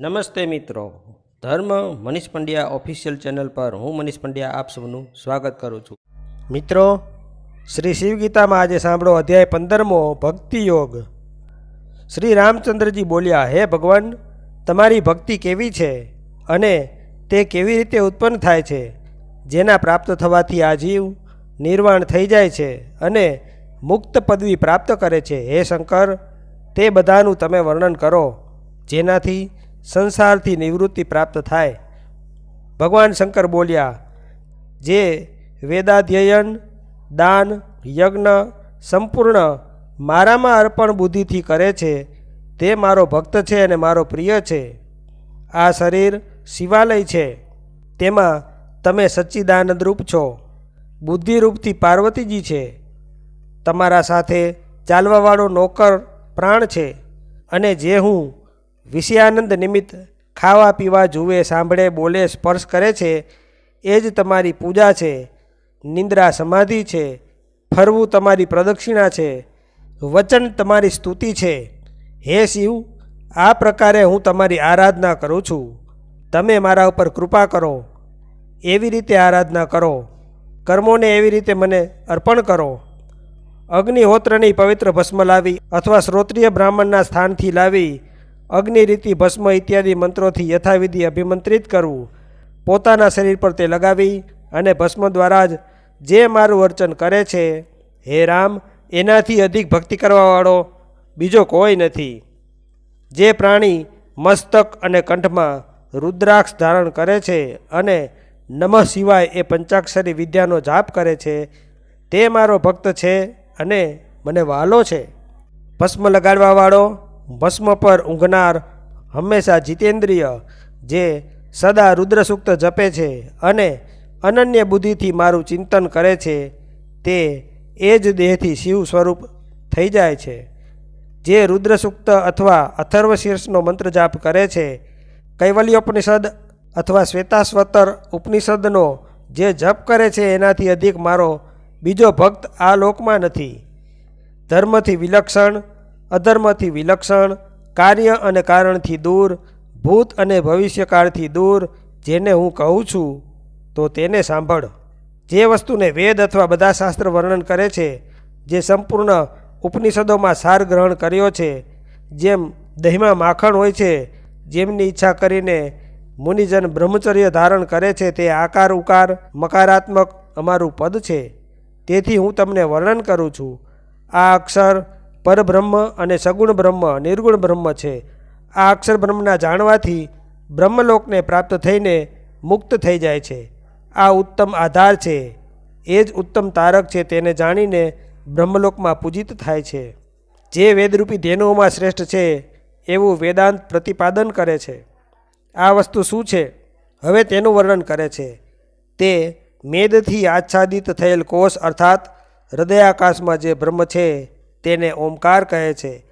નમસ્તે મિત્રો. ધર્મ મનીષ પંડ્યા ઓફિશિયલ ચેનલ પર હું મનીષ પંડ્યા આપ સૌનું સ્વાગત કરું છું. મિત્રો, શ્રી શિવગીતામાં આજે સાંભળો અધ્યાય પંદરમો ભક્તિ યોગ. શ્રી રામચંદ્રજી બોલ્યા, હે ભગવાન, તમારી ભક્તિ કેવી છે અને તે કેવી રીતે ઉત્પન્ન થાય છે? જેના પ્રાપ્ત થવાથી આ જીવ નિર્વાણ થઈ જાય છે અને મુક્ત પદવી પ્રાપ્ત કરે છે. હે શંકર, તે બધાનું તમે વર્ણન કરો. જેનાથી સંસારથી નિવૃત્તિ પ્રાપ્ત થાય. ભગવાન શંકર બોલ્યા, જે વેદાધ્યયન, દાન, યજ્ઞ સંપૂર્ણ મારામાં અર્પણ બુદ્ધિથી કરે છે, તે મારો ભક્ત છે અને મારો પ્રિય છે. આ શરીર શિવાલય છે. તેમાં તમે સચ્ચિદાનંદરૂપ છો. બુદ્ધિરૂપથી પાર્વતીજી છે. તમારા સાથે ચાલવાવાળો નોકર પ્રાણ છે. અને જે હું વિષયાનંદ નિમિત્ત ખાવા પીવા જુએ, સાંભળે, બોલે, સ્પર્શ કરે છે, એ જ તમારી પૂજા છે, નિંદ્રા સમાધિ છે, ફરવું તમારી પ્રદક્ષિણા છે, વચન તમારી સ્તુતિ છે. હે શિવ, આ પ્રકારે હું તમારી આરાધના કરું છું. તમે મારા ઉપર કૃપા કરો, એવી રીતે આરાધના કરો, કર્મોને એવી રીતે મને અર્પણ કરો. અગ્નિહોત્રની પવિત્ર ભસ્મ લાવી અથવા શ્રોત્રિય બ્રાહ્મણના સ્થાનથી લાવી અગ્નિરીતિ, ભસ્મ ઇત્યાદિ મંત્રોથી યથાવિધિ અભિમંત્રિત કરવું. પોતાના શરીર પર તે લગાવી અને ભસ્મ દ્વારા જ જે મારું અર્ચન કરે છે, હે રામ, એનાથી અધિક ભક્તિ કરવાવાળો બીજો કોઈ નથી. જે પ્રાણી મસ્તક અને કંઠમાં રુદ્રાક્ષ ધારણ કરે છે અને નમઃ શિવાય એ પંચાક્ષરી વિદ્યાનો જાપ કરે છે, તે મારો ભક્ત છે અને મને વાલો છે. ભસ્મ લગાડવાવાળો ભસ્મ પર ઊંઘનાર હંમેશા જીતેન્દ્રિય, જે સદા રુદ્ર સૂક્ત જપે છે અને અનન્ય બુદ્ધિથી મારું ચિંતન કરે છે, તે એ જ દેહથી શિવ સ્વરૂપ થઈ જાય છે. જે રુદ્ર સૂક્ત અથવા અથર્વશીર્ષનો મંત્ર જાપ કરે છે, કૈવલ્યોપનિષદ અથવા શ્વેતાસ્વતર ઉપનિષદનો જે જપ કરે છે, એનાથી અધિક મારો બીજો ભક્ત આ લોકમાં નથી. ધર્મથી વિલક્ષણ અધર્મથી વિલક્ષણ, કાર્ય અને કારણથી દૂર, ભૂત અને ભવિષ્યકાળથી દૂર, જેને હું કહું છું, તો તેને સાંભળ. જે વસ્તુને વેદ અથવા બધા શાસ્ત્ર વર્ણન કરે છે, જે સંપૂર્ણ ઉપનિષદોમાં સાર ગ્રહણ કર્યો છે, જેમ દહીંમાં માખણ હોય છે, જેમની ઈચ્છા કરીને મુનિજન બ્રહ્મચર્ય ધારણ કરે છે, તે આકાર, ઉકાર, મકારાત્મક અમારું પદ છે. તેથી હું તમને વર્ણન કરું છું. આ અક્ષર પરબ્રહ્મ અને સગુણ બ્રહ્મ, નિર્ગુણ બ્રહ્મ છે. આ અક્ષર બ્રહ્મના જાણવાથી બ્રહ્મલોકને પ્રાપ્ત થઈને મુક્ત થઈ જાય છે. આ ઉત્તમ આધાર છે. એ જ ઉત્તમ તારક છે તેને જાણીને બ્રહ્મલોકમાં પૂજિત થાય છે. જે વેદરૂપી ધેનુઓમાં શ્રેષ્ઠ છે, એવું વેદાંત પ્રતિપાદન કરે છે. આ વસ્તુ શું છે? હવે તેનું વર્ણન કરે છે. તે મેદથી આચ્છાદિત થયેલ કોષ, અર્થાત હૃદયાકાશમાં જે બ્રહ્મ છે તેને ઓમકાર કહે છે.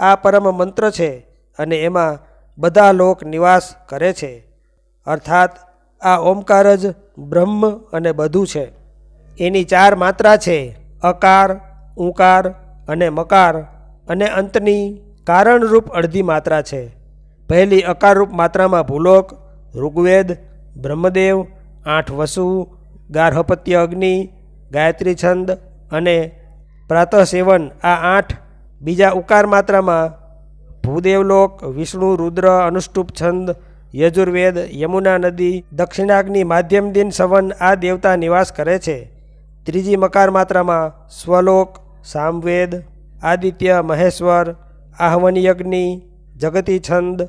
આ પરમ મંત્ર છે અને એમાં બધા લોક નિવાસ કરે છે. અર્થાત આ ઓમકાર જ બ્રહ્મ અને બધું છે. એની ચાર માત્રા છે અકાર, ઉકાર અને મકાર અને અંતની કારણરૂપ અડધી માત્રા છે. પહેલી અકારરૂપ માત્રામાં ભૂલોક, ઋગ્વેદ, બ્રહ્મદેવ, આઠ વસુ, ગાર્હપત્ય અગ્નિ, ગાયત્રી છંદ અને પ્રાતઃ સેવન આ આઠ બીજા ઉકાર માત્રામાં ભૂદેવલોક, વિષ્ણુ, રુદ્ર, અનુષ્ટુપ, છંદ, યજુર્વેદ, યમુના નદી, દક્ષિણાગ્નિ, માધ્યમ દિન, સવન આ દેવતા નિવાસ કરે છે. ત્રીજી મકાર માત્રામાં સ્વલોક, સામવેદ, આદિત્ય, મહેશ્વર, આહવનયજ્ઞિ, જગતી છંદ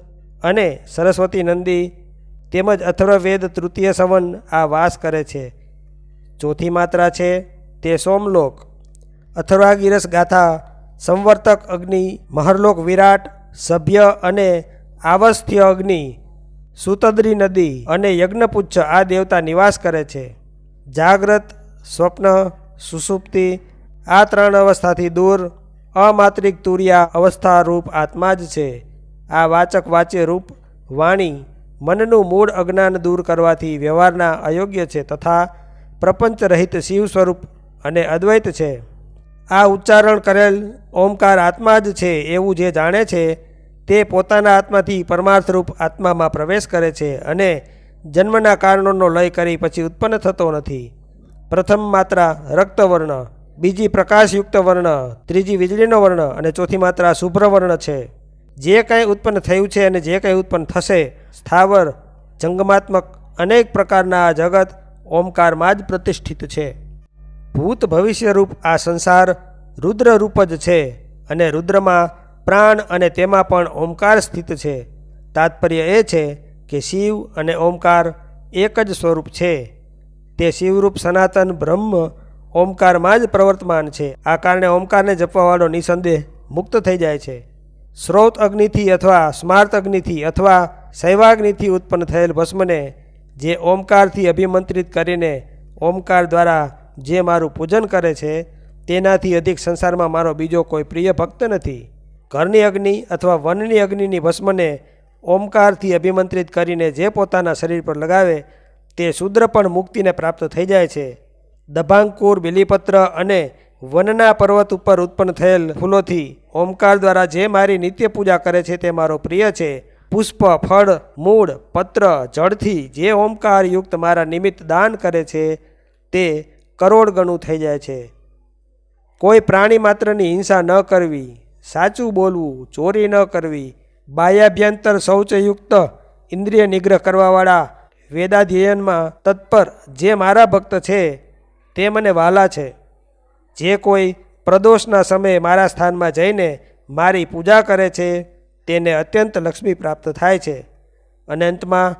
અને સરસ્વતી નંદી તેમજ અથર્વવેદ તૃતીય સવન આ વાસ કરે છે. ચોથી માત્રા છે તે સોમલોક. અથર્વાગીરસ ગાથા, સંવર્તક અગ્નિ, મહરલોક વિરાટ, સભ્ય અને આવસ્થ્ય અગ્નિ, સુતદ્રી નદી અને યજ્ઞપુચ્છ આ દેવતા નિવાસ કરે છે. જાગ્રત, સ્વપ્ન, સુસુપ્તિ, આ ત્રણ અવસ્થાથી દૂર, અમાત્રિક તુર્યા અવસ્થા રૂપ આત્મા જ છે. આ વાચક વાચ્ય રૂપ વાણી મનનું મૂળ અજ્ઞાન દૂર કરવાથી વ્યવહારના અયોગ્ય છે તથા પ્રપંચ રહિત શિવ સ્વરૂપ અને અદ્વૈત છે. આ ઉચ્ચારણ કરેલ ઓમકાર આત્મા જ છે એવું જે જાણે છે, તે પોતાના આત્માથી પરમાર્થરૂપ આત્મામાં પ્રવેશ કરે છે અને જન્મના કારણોનો લય કરી પછી ઉત્પન્ન થતો નથી. પ્રથમ માત્રા રક્તવર્ણ, બીજી પ્રકાશયુક્ત વર્ણ, ત્રીજી વીજળીનો વર્ણ અને ચોથી માત્રા શુભ્ર વર્ણ છે. જે કંઈ ઉત્પન્ન થયું છે અને જે કંઈ ઉત્પન્ન થશે, સ્થાવર, જંગમાત્મક અનેક પ્રકારના આ જગત ઓમકારમાં જ પ્રતિષ્ઠિત છે. ભૂત ભવિષ્યરૂપ આ સંસાર રુદ્રરૂપ જ છે અને રુદ્રમાં પ્રાણ અને તેમાં પણ ઓમકાર સ્થિત છે. તાત્પર્ય એ છે કે શિવ અને ઓમકાર એક જ સ્વરૂપ છે. તે શિવરૂપ સનાતન બ્રહ્મ ઓમકારમાં જ પ્રવર્તમાન છે. આ કારણે ઓમકારને જપવાવાળો નિસંદેહ મુક્ત થઈ જાય છે. સ્રોત અગ્નિથી અથવા સ્માર્ત અગ્નિથી અથવા શૈવાગ્નિથી ઉત્પન્ન થયેલ ભસ્મને જે ઓમકારથી અભિમંત્રિત કરીને ઓમકાર દ્વારા જે મારું પૂજન કરે છે, તેનાથી અધિક સંસારમાં મારો બીજો કોઈ પ્રિય ભક્ત નથી. ઘરની અગ્નિ અથવા વનની અગ્નિની ભસ્મને ઓમકારથી અભિમંત્રિત કરીને જે પોતાના શરીર પર લગાવે, તે શુદ્ર પણ મુક્તિને પ્રાપ્ત થઈ જાય છે. દભાંકુર, બિલીપત્ર અને વનના પર્વત ઉપર ઉત્પન્ન થયેલ ફૂલોથી ઓમકાર દ્વારા જે મારી નિત્ય પૂજા કરે છે, તે મારો પ્રિય છે. પુષ્પ, ફળ, મૂળ, પત્ર, જળથી જે ઓમકાર યુક્ત મારા નિમિત્ત દાન કરે છે, તે કરોડ ગણું થઈ જાય છે. કોઈ પ્રાણી માત્રની હિંસા ન કરવી, સાચું બોલવું, ચોરી ન કરવી, બાહ્યાભ્યંતર શૌચયુક્ત ઇન્દ્રિય નિગ્રહ કરવાવાળા વેદાધ્યયનમાં તત્પર જે મારા ભક્ત છે, તે મને વાલા છે. જે કોઈ પ્રદોષના સમયે મારા સ્થાનમાં જઈને મારી પૂજા કરે છે, તેને અત્યંત લક્ષ્મી પ્રાપ્ત થાય છે અને અંતમાં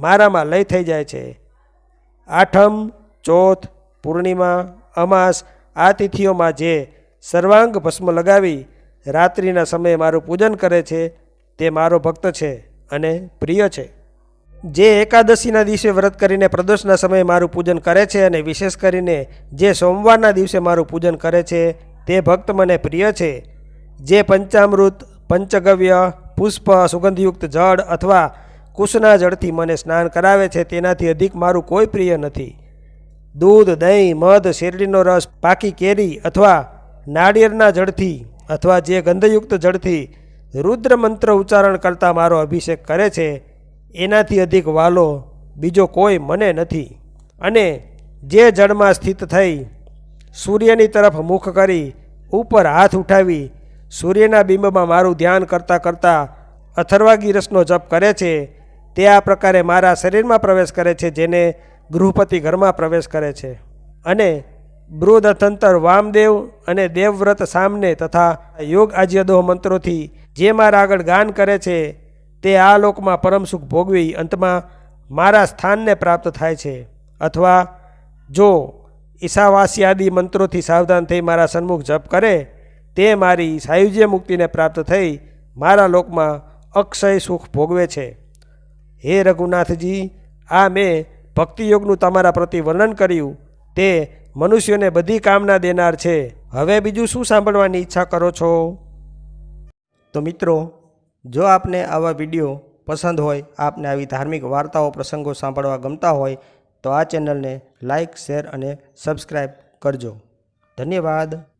મારામાં લય થઈ જાય છે. આઠમ, ચોથ પૂર્ણિમા, અમાસ, આ તિથિઓમાં જે સર્વાંગ ભસ્મ લગાવી રાત્રિના સમયે મારું પૂજન કરે છે, તે મારો ભક્ત છે અને પ્રિય છે. જે એકાદશીના દિવસે વ્રત કરીને પ્રદોષના સમયે મારું પૂજન કરે છે અને વિશેષ કરીને જે સોમવારના દિવસે મારું પૂજન કરે છે, તે ભક્ત મને પ્રિય છે. જે પંચામૃત, પંચગવ્ય, પુષ્પ, સુગંધયુક્ત જળ અથવા કુશના જળથી મને સ્નાન કરાવે છે, તેનાથી અધિક મારું કોઈ પ્રિય નથી. દૂધ, દહીં, મધ, શેરડીનો રસ પાકી કેરી અથવા નાળિયેરના જળથી અથવા જે ગંધયુક્ત જળથી રુદ્ર મંત્ર ઉચ્ચારણ કરતા મારો અભિષેક કરે છે, એનાથી અધિક વાલો બીજો કોઈ મને નથી. અને જે જળમાં સ્થિત થઈ સૂર્યની તરફ મુખ કરી ઉપર હાથ ઉઠાવી સૂર્યના બિંબમાં મારું ધ્યાન કરતાં કરતાં અથર્વાગીરસનો જપ કરે છે, તે આ પ્રકારે મારા શરીરમાં પ્રવેશ કરે છે, જેને ગૃહપતિ ઘરમાં પ્રવેશ કરે છે અને બૃહદથંતર વામદેવ અને દેવવ્રત સામને તથા યોગ આજ્યદોહ મંત્રોથી જે મારા આગળ ગાન કરે છે, તે આ લોકમાં પરમ સુખ ભોગવી અંતમાં મારા સ્થાનને પ્રાપ્ત થાય છે. અથવા જો ઈશાવાસ્યાદિ મંત્રોથી સાવધાન થઈ મારા સન્મુખ જપ કરે, તે મારી સાયુજ્ય મુક્તિને પ્રાપ્ત થઈ મારા લોકમાં અક્ષય સુખ ભોગવે છે. હે રઘુનાથજી, આ મેં ભક્તિયોગનું તમારા પ્રતિ વર્ણન કર્યું, તે મનુષ્યોને બધી કામના દેનાર છે. હવે બીજું શું સાંભળવાની ઈચ્છા કરો છો? તો મિત્રો, જો આપને આવા વીડિયો પસંદ હોય, આપને આવી ધાર્મિક વાર્તાઓ, પ્રસંગો સાંભળવા ગમતા હોય, તો આ ચેનલને લાઇક શેર અને સબસ્ક્રાઈબ કરજો. ધન્યવાદ.